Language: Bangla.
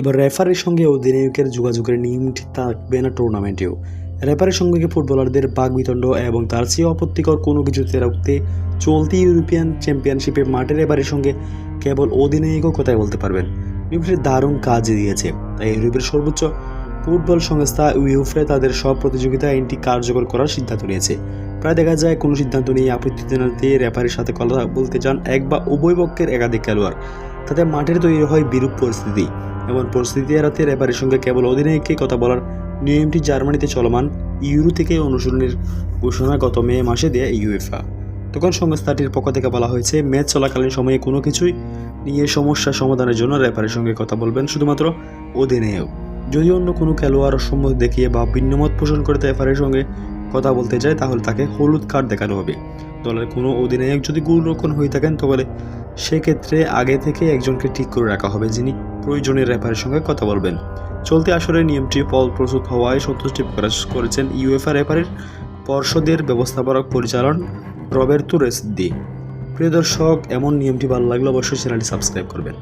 এবার রেফারির সঙ্গে অধিনায়কের যোগাযোগের নিয়মটি থাকবে না টুর্নামেন্টেও রেফারির সঙ্গে ফুটবলারদের বাঘ বিতণ্ড এবং তার চেয়ে আপত্তিকর কোনো কিছুতে রাখতে চলতি ইউরোপিয়ান চ্যাম্পিয়নশিপে মাঠের রেফারির সঙ্গে কেবল অধিনায়কও কথাই বলতে পারবেন। ইউরোপের দারুণ কাজ দিয়েছে। তাই ইউরোপের সর্বোচ্চ ফুটবল সংস্থা ইউফ্রে তাদের সব প্রতিযোগিতা আইনটি কার্যকর করার সিদ্ধান্ত নিয়েছে। প্রায় দেখা যায় কোনো সিদ্ধান্ত নিয়ে আপত্তি জানাতে রেফারির সাথে কথা বলতে চান এক বা উভয় পক্ষের একাধিক খেলোয়াড়। তাতে মাঠের তৈরি হয় বিরূপ পরিস্থিতি। এমন পরিস্থিতি এড়াতে রেফারির সঙ্গে কেবল অধিনায়ককে কথা বলার নিয়মটি জার্মানিতে চলমান ইউরো থেকে অনুশীলনের ঘোষণা গত মে মাসে দেয় ইউএফা তখন সংস্থাটির পক্ষ থেকে বলা হয়েছে, ম্যাচ চলাকালীন সময়ে কোনো কিছুই নিয়ে সমস্যা সমাধানের জন্য রেফারির সঙ্গে কথা বলবেন শুধুমাত্র অধিনায়ক। যদি অন্য কোনো খেলোয়াড় সম্মতি দেখিয়ে বা ভিন্নমত পোষণ করে রেফারির সঙ্গে কথা বলতে যায় তাহলে তাকে হলুদ কার্ড দেখানো হবে। দলের কোনো অধিনায়ক যদি গুরুরক্ষণ হয়ে থাকেন তবে সেক্ষেত্রে আগে থেকে একজনকে ঠিক করে রাখা হবে যিনি প্রয়োজনীয় রেফারের সঙ্গে কথা বলবেন। চলতি আসরের নিয়মটি ফল প্রস্তুত হওয়ায় সন্তুষ্টি প্রকাশ করেছেন ইউএফআ রেফারের পর্ষদের ব্যবস্থাপক পরিচালন রবের্তো রেসদি প্রিয় দর্শক, এমন নিয়মটি ভালো লাগলে অবশ্যই চ্যানেলটি সাবস্ক্রাইব করবেন।